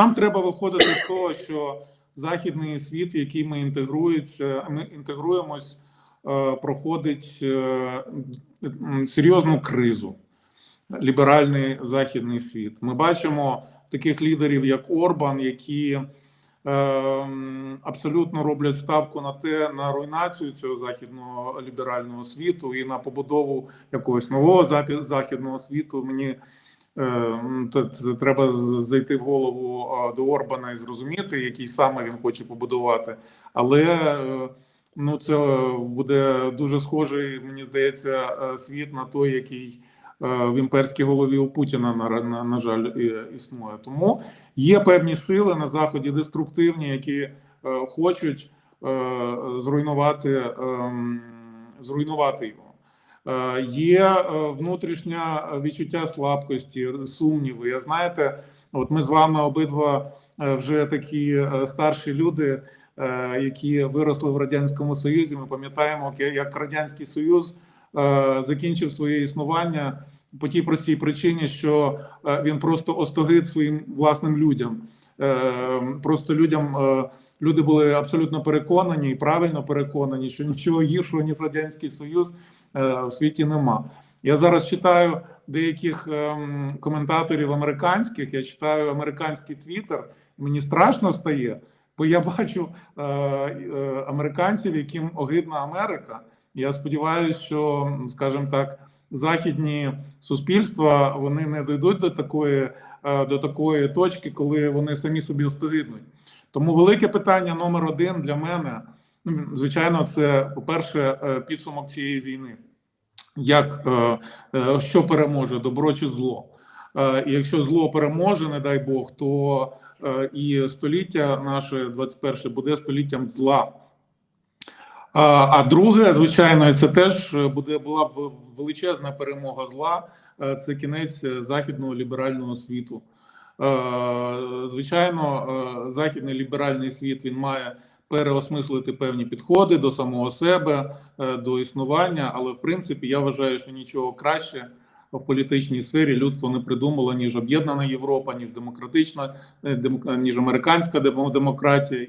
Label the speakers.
Speaker 1: нам треба виходити з того, що західний світ, який ми інтегрується, ми інтегруємось, е, проходить е, серйозну кризу. Ліберальний західний світ. Ми бачимо таких лідерів, як Орбан, які е, абсолютно роблять ставку на те, на руйнацію цього західного ліберального світу і на побудову якогось нового західного світу. Мені треба зайти в голову е, до Орбана і зрозуміти, який саме він хоче побудувати. Але е, ну це буде дуже схожий, мені здається, е, світ на той, який е, в імперській голові у Путіна на, на, на жаль існує. Тому є певні сили на заході деструктивні, які е, хочуть е, зруйнувати, ем, зруйнувати його. Е, Є е, внутрішнє відчуття слабкості, сумніви. Я знаєте, от ми з вами обидва е, вже такі старші люди, які виросли в радянському союзі. Ми пам'ятаємо, як радянський союз закінчив своє існування по тій простій причині, що він просто остогид своїм власним людям. Просто людям люди були абсолютно переконані і правильно переконані, що нічого гіршого ніж радянський союз е, в світі нема. Я зараз читаю деяких ем, коментаторів американських. Я читаю американський твіттер. Мені страшно стає, бо я бачу е, е, американців, яким огидна Америка. Я сподіваюся, що, скажімо так, західні суспільства вони не дійдуть до такої, е, до такої точки, коли вони самі собі остогиднуть. Тому велике питання номер один для мене, ну, звичайно, це по-перше, е, підсумок цієї війни. Як е, що переможе добро чи зло? І якщо зло переможе, не дай Бог, то і століття наше 21 буде століттям зла. А, друге, звичайно, це теж буде була б величезна перемога зла. е, Це кінець західного ліберального світу. Е, Звичайно, е, західний ліберальний світ він має переосмислити певні підходи до самого себе, до існування. Але в принципі я вважаю, що нічого краще в політичній сфері людство не придумало ніж об'єднана Європа, ніж демократична, дем- ніж американська демо- демократія.